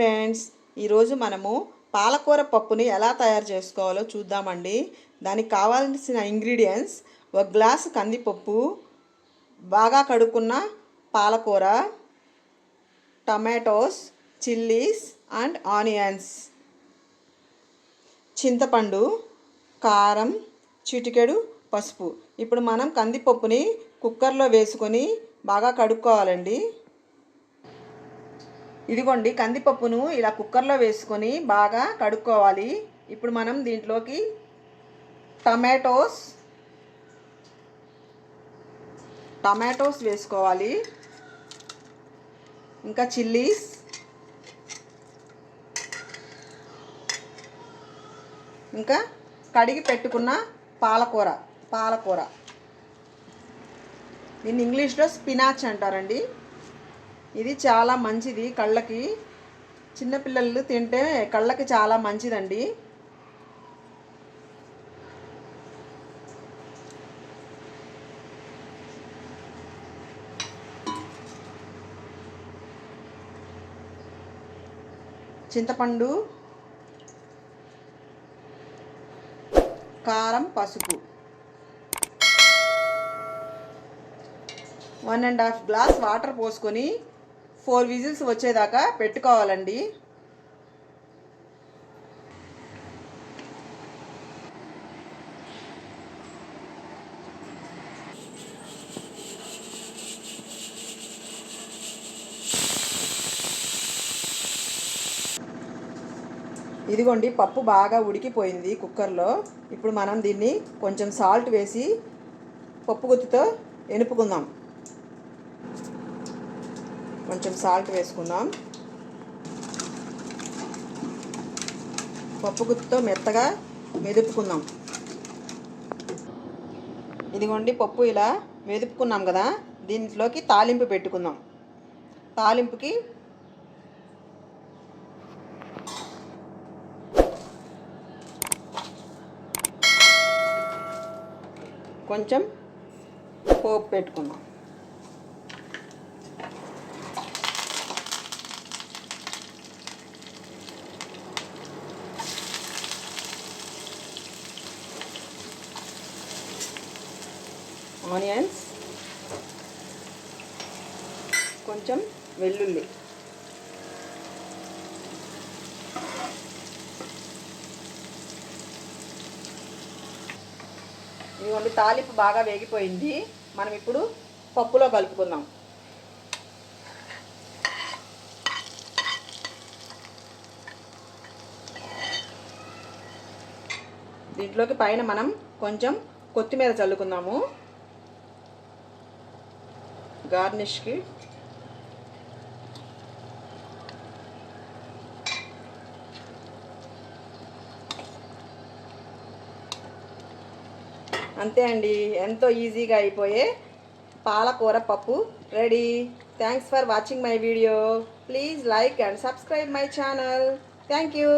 Friends ఈరోజు మనము పాలకూర పప్పుని ఎలా తయారు చేసుకోవాలో చూద్దామండి. దానికి కావాల్సిన ఇంగ్రీడియంట్స్ ఒక గ్లాసు కందిపప్పు బాగా కడుక్కున్న పాలకూర టమాటోస్ చిల్లీస్ అండ్ ఆనియన్స్ చింతపండు కారం చిటికెడు పసుపు. ఇప్పుడు మనం కందిపప్పుని కుక్కర్లో వేసుకొని బాగా కడుక్కోవాలండి. ఇదిగోండి కందిపప్పును ఇలా కుక్కర్లో వేసుకొని బాగా కడుక్కోవాలి. ఇప్పుడు మనం దీంట్లోకి టమాటోస్ టమాటోస్ వేసుకోవాలి. ఇంకా చిల్లీస్ ఇంకా కడిగి పెట్టుకున్న పాలకూర పాలకూర. దీన్ని ఇంగ్లీష్లో స్పినాచ్ అంటారండి. ఇది చాలా మంచిది. కళ్ళకి చిన్నపిల్లలు తింటే కళ్ళకి చాలా మంచిదండి. చింతపండు కారం పసుపు. One and half glass water పోసుకొని ఫోర్ విజిల్స్ వచ్చేదాకా పెట్టుకోవాలండి. ఇదిగోండి పప్పు బాగా ఉడికిపోయింది కుక్కర్లో. ఇప్పుడు మనం దీన్ని కొంచెం సాల్ట్ వేసి పప్పు గుత్తితో ఎనుపుకుందాం. కొంచెం సాల్ట్ వేసుకుందాం. పప్పు గుత్తితో మెత్తగా మెదుపుకుందాం. ఇదిగోండి పప్పు ఇలా మెదుపుకున్నాం కదా దీంట్లోకి తాలింపు పెట్టుకుందాం. తాలింపుకి కొంచెం పోపు పెట్టుకుందాం. ఆనియన్స్ కొంచెం వెల్లుల్లి. ఇదిగోండి తాలింపు బాగా వేగిపోయింది. మనం ఇప్పుడు పప్పులో కలుపుకుందాం. దీంట్లోకి పైన మనం కొంచెం కొత్తిమీర చల్లుకుందాము. గార్నిష్కి అంతే అండి ఎంతో ఈజీగా అయిపోయే పాలకూర పప్పు. Ready thanks for watching my video please like and subscribe my channel thank you